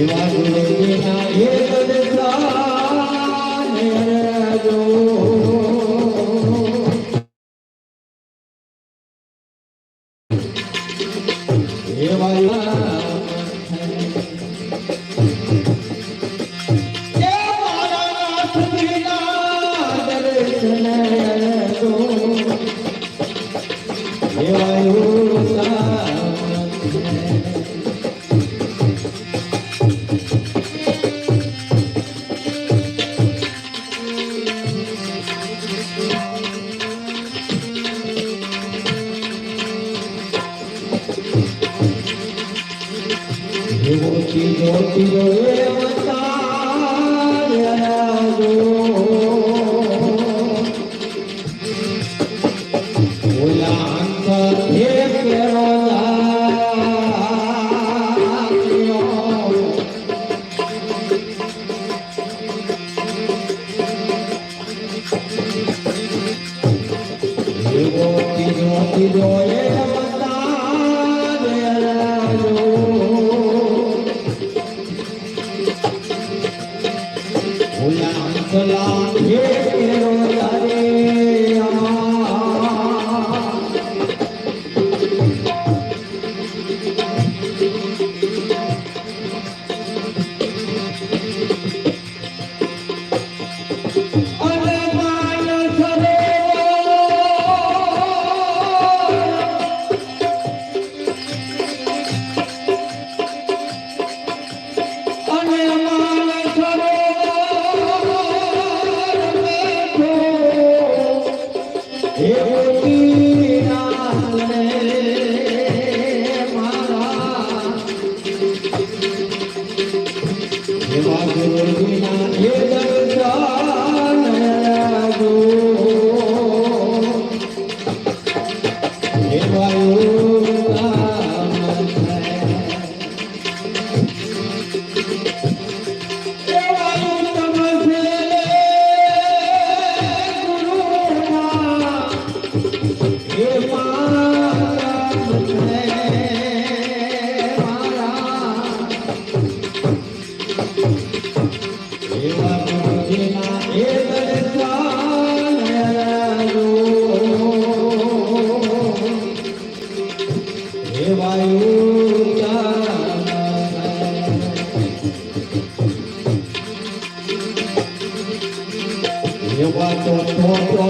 શિવા ગુરુ વિના એ તદ પ્રાણ રાજો জীবন চির Oh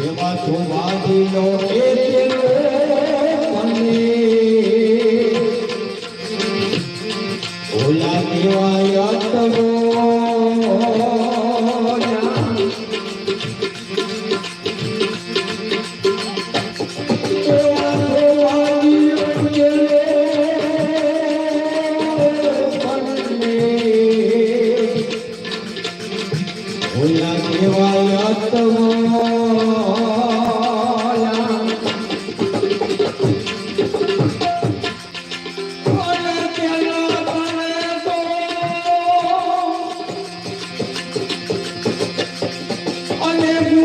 એમાં તો વાદીનો તેરો મને ઓલા દેવાય અને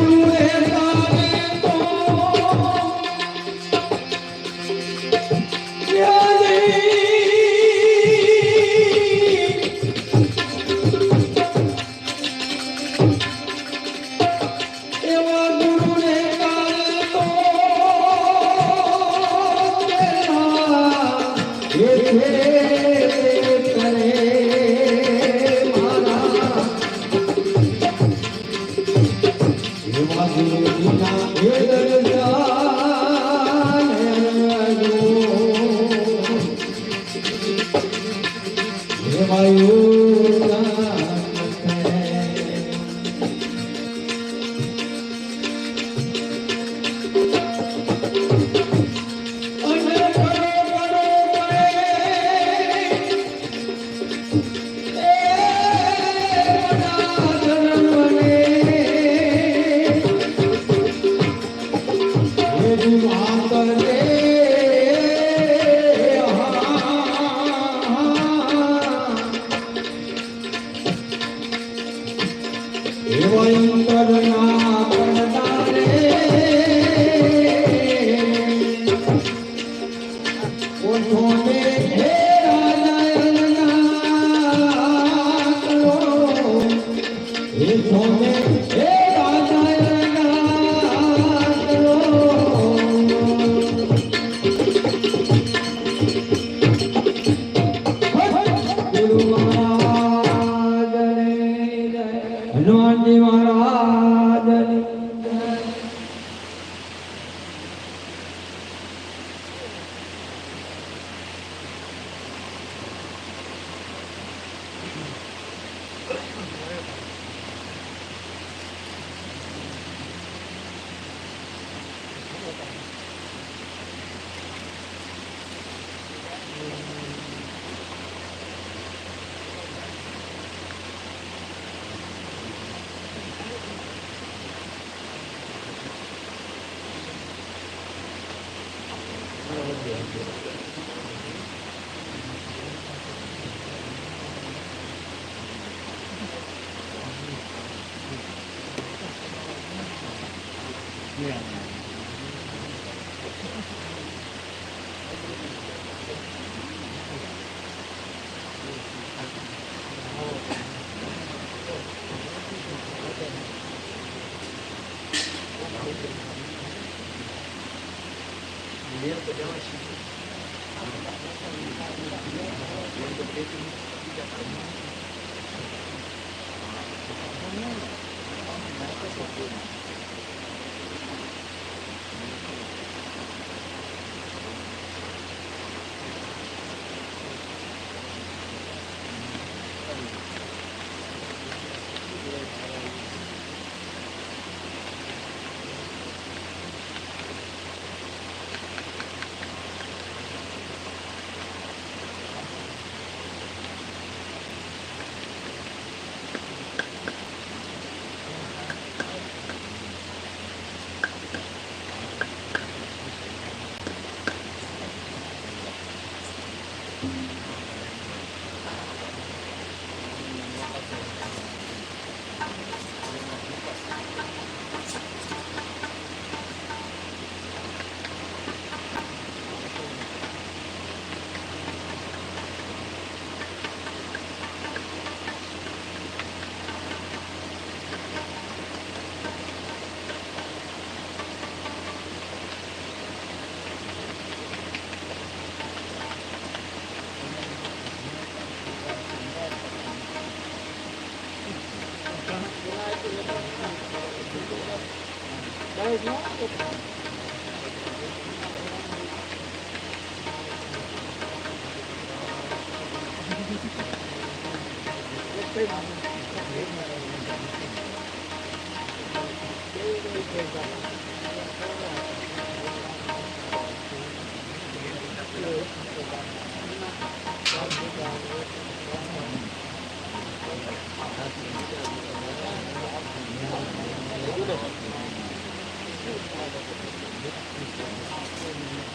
di Jakarta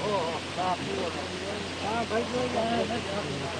Oh, stop. Stop. Stop. Stop. Stop.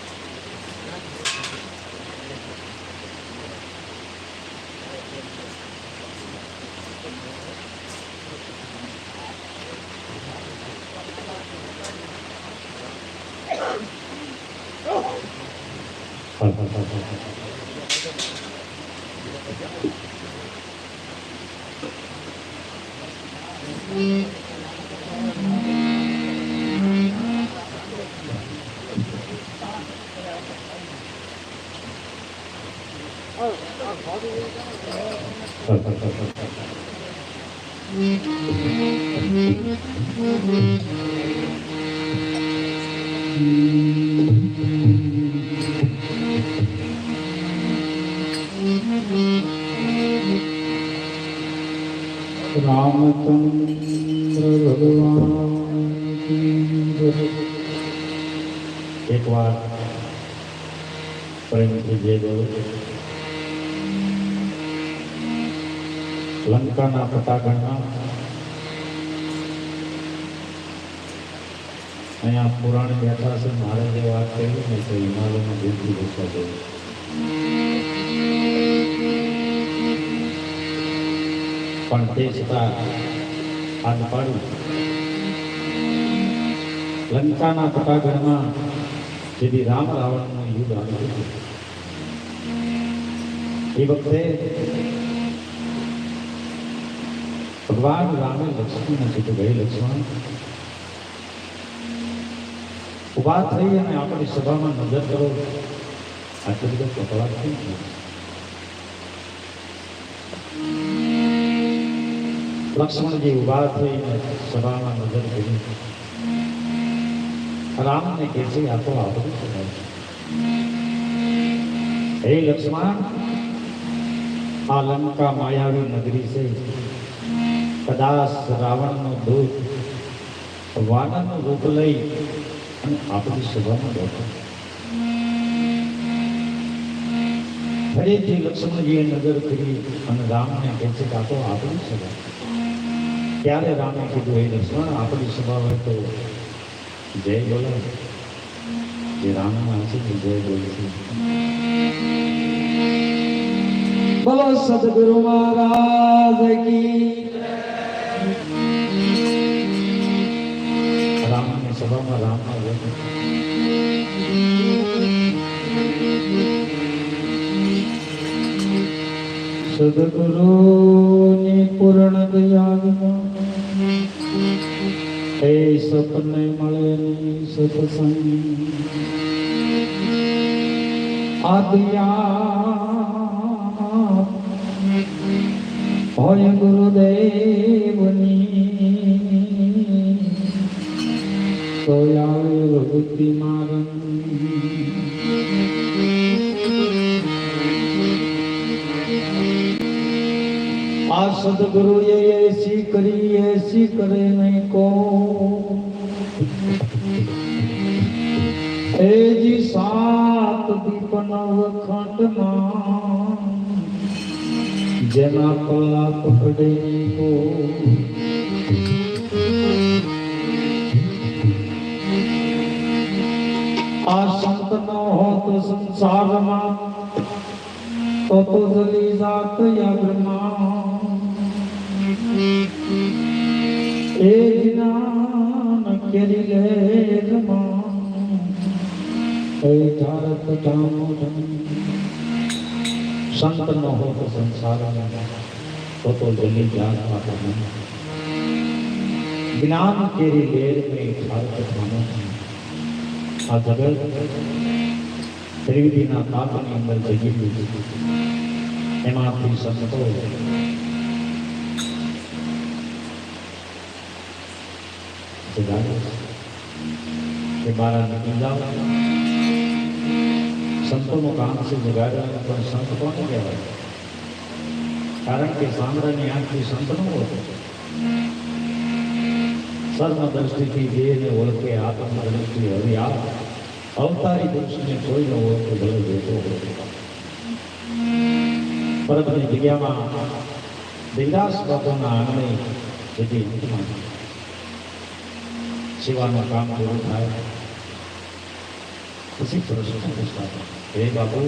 Ramchandra ભગવાન કી જય. એક વાર પ્રેમથી જે બોલો લંકાના પટાગણમાં અહીંયા પુરાણ બેઠા છે મહારાજે વાત કરી ને તો હિમાલયમાં દૂરથી બસવા જવું પણ તે છતાં હાથ લંકાના પટાગણમાં જેથી રામ રાવણનું યુદ્ધ આવ્યું. એ વખતે ભગવાન રામે લક્ષ્મણને કીધું ગઈ લક્ષ્મણ. ઊભા થઈ અને આપણી સભામાં નજર કરો. આ તરીકે કપડા થઈ ગયો લક્ષ્મણજી ઊભા થઈને સભામાં નજર કરી. રામને કે છે, આ તો આપણું હે લક્ષ્મણ, આ લંકા માયાવી નગરી છે. કદાચ રાવણનો દૂત વાનરનું રૂપ લઈ અને આપણી સભામાં બેઠો. ફરીથી લક્ષ્મણજીએ નજર કરી અને રામને કહે છે કે આ આપણી સભા ત્યારે રામે કીધું એ લક્ષ્મણ આપણી સભા તો જય બોલો. જે રામના છે તે જય બોલશે બોલો, સદગુરુ મહારાજ કી રામની સભામાં રામા સદગુરુની પૂર્ણ દયાળમાં એ સપને મળે સત્સંગ. આદિયા હોય ગુરુદેવની. તો આવે ભક્તિ મારન સદગુરુ એસી કરી, એસી કરે નહીં કો એ જી સાત દીપ નવ ખંડમાં જેના કલા પકડે કો આ સંત ન હોત સંસારમાં, તો તો જલી જાત યાગ્રમાં એ જ્ઞાન કેરી એ ધારત ધામ સંત ન હો તો સંસારમાં તો તો જલી જાત માટે નહીં. જ્ઞાન કેરી લેર મેં થાનો આ જગત ત્રિવિધિના તાપની અંદર જગી દીધું એમાંથી સંતો કે મારા નીકળી જાઓ સંતોનું કામ છે જગાડ્યા પણ સંત કોને કહેવાય કારણ કે સાંભળાની આંખથી સંત ન ઓળખે. સર્વ દ્રષ્ટિથી દેહને ઓળખે આત્મ દ્રષ્ટિ હવે આ અવતારી દૃષ્ટિને કોઈ ન ઓળખે ભલે જોતો પરતની જગ્યામાં દિલદાસ બાપુના આંગણે જેથી સેવાનું કામ પૂરું થાય પછી પૂછતા હતા, હે બાપુ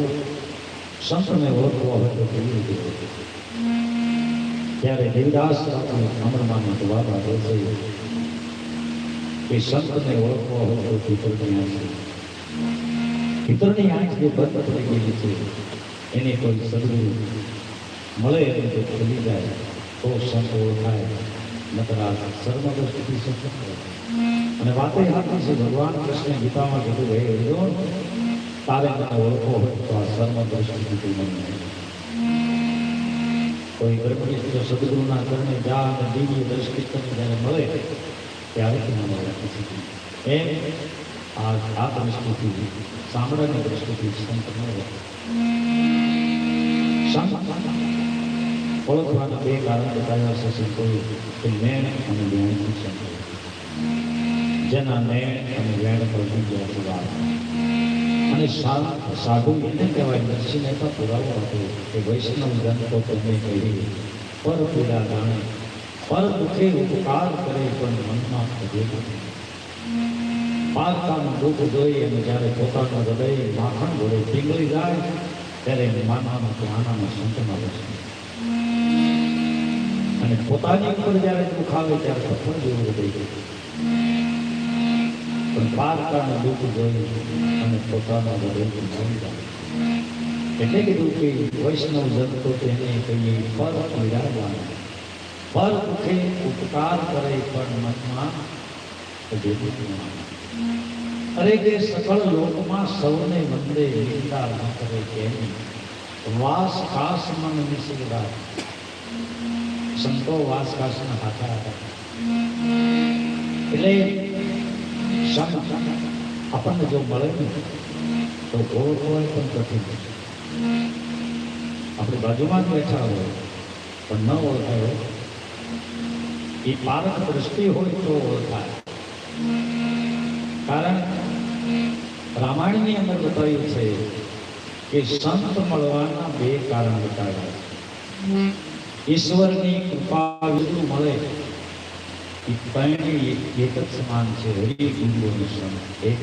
સંતને ઓળખવા હોય તો કેવી રીતે? ત્યારે દેવદાસ બાપુ અમરમાનો આપે છે કે સંતને ઓળખવા હોય તો પિતરની આંખ પિતરની આંખ જે બંધ થઈ ગયેલી છે એને કોઈ સદગુરુ મળે એટલે તે ખુલી જાય તો સંત ઓળખાય નકર આ સર્વદ્રષ્ટિથી સંત ઓળખાય. અને વાતે સાચી છે ભગવાન કૃષ્ણ ગીતામાં કીધું હે અર્જુન તારે મને ઓળખો તો આ સર્વ દર્શન કોઈ બ્રહ્મનિષ્ઠ સદગુરુના ચરણે જા અને દિવ્ય દ્રષ્ટિ તને જ્યારે મળે, ત્યારે તું મને ઓળખી. એમ આ આ દ્રષ્ટિથી સાંભળવાની દ્રષ્ટિથી સંત મળે. સંત ઓળખવાના બે કારણ બતાવ્યા છે સંતોએ કે મેણ અને જ્ઞાનથી સંતો જેના નેણ અને વેણ પ્રભુ પુરાવા અને સાધુ એને કહેવાય, નરસિંહ મહેતા પુરાવો હતો કે વૈષ્ણવ જન તો તમે કહી પર પૂરા જાણે પર દુઃખે ઉપકાર કરે પણ મનમાં ખોજે. પારકાનું દુઃખ જોઈ અને જ્યારે પોતાનું હૃદય માખણ જોડે પીગળી જાય, ત્યારે માનવાનું કે આનામાં સંતમાં બેસે અને પોતાની ઉપર જ્યારે દુઃખ આવે ત્યારે સફળ જેવું હૃદય જાય. પણ પારકાનું દુઃખ જોઈ અને પોતાના હૃદયથી મળી જાય એટલે કીધું કે વૈષ્ણવ જનતો તેને કહીએ પર પીડાવાન પર દુઃખે ઉપકાર કરે પણ મનમાં ભેદું ન આવે. અરે કે સકળ લોકમાં સૌને મંદે નિંદા ન કરે કેની વાસ ખાસ મન નિસરદા સંતો વાસ ખાસના હાથા હતા એટલે ક્ષમા આપણને જો મળે ને, તો ઓળખવાય પણ કઠિન આપણે બાજુમાં જ બેઠા હોય, પણ ન ઓળખાય એ પારક દ્રષ્ટિ હોય તો ઓળખાય. કારણ રામાયણની અંદર બતાવ્યું છે કે સંત મળવાના બે કારણ બતાવ્યા ઈશ્વરની કૃપા વિરુદ્ધ મળે સમાન છે હરિ ગુરુ સંત એક.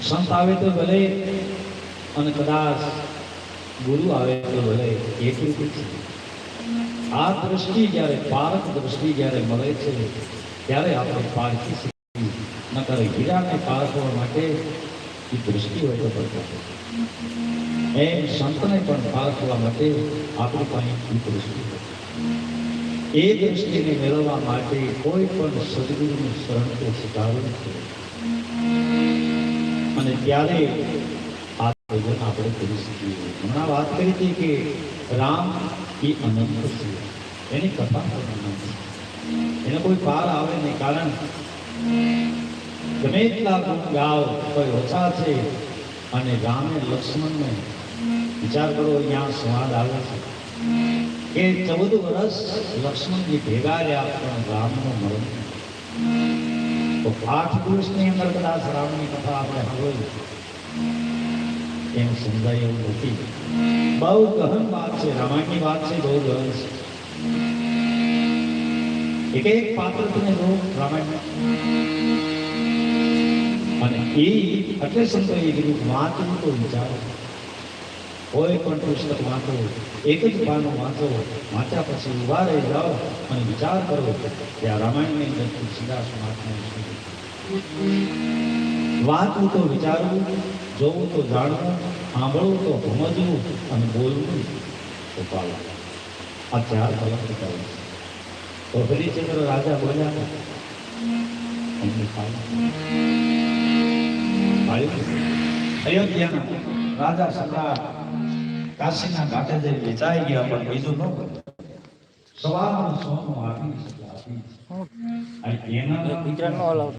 સંત આવે તો ભલે, અને કદાચ ગુરુ આવે તો ભલે એક આ દ્રષ્ટિ જ્યારે, પારક દ્રષ્ટિ જ્યારે મળે છે, ત્યારે આપણે પારખી શકીએ. નકર હીરાને પારખવા માટે એ દ્રષ્ટિ હોય તો પડતો એમ સંતને પણ પારખવા માટે આપણી પાસે એ દ્રષ્ટિ એ દ્રષ્ટિને મેળવવા માટે કોઈ પણ સદગુરુનું શરણ તો સ્વીકારવું છે અને ત્યારે આ ભજન આપણે કરી શકીએ. હમણાં વાત કરી હતી કે રામ એ અનંત છે. એની કથા અનંત છે. એને કોઈ પાર આવે નહીં કારણ ગમે એટલા ગાવ કોઈ ઓછા છે. અને રામે લક્ષ્મણને વિચાર કરો, અહીંયા સંવાદ આવે છે. કે ચૌદ વર્ષ લક્ષ્મણજી ભેગા રહ્યા પણ રામનું મરણ તો આઠ દિવસની અંદર કદાચ રામની કથા આપણે હવે એમ સમજાય એવું નથી. બહુ ગહન વાત છે, રામાયણની વાત છે, બહુ ગહન છે. એક એક પાત્ર તમે જો રામાયણમાં. અને એ એટલે સંતોએ કીધું વાંચવું તો વિચારો. કોઈ પણ પુસ્તક વાંચો, એક જ પાનું વાંચો, વાંચ્યા પછી રહી જાઓ અને વિચાર કરો કે આ રામાયણની અંદર તુલસીદાસ મહાત્મા વાંચવું તો વિચારવું, જોવું તો જાણવું, સાંભળવું તો સમજવું અને બોલવું તો પાલવું. આ ચાર કલમ છે. તો હરિચંદ્ર રાજા બોલ્યા. અયોધ્યાના રાજા સમ્રાટ કાશીના ઘાટે જઈ વેચાઈ ગયા પણ બીજું ન કર્યું. સવારનું સોનું આપી આપી એના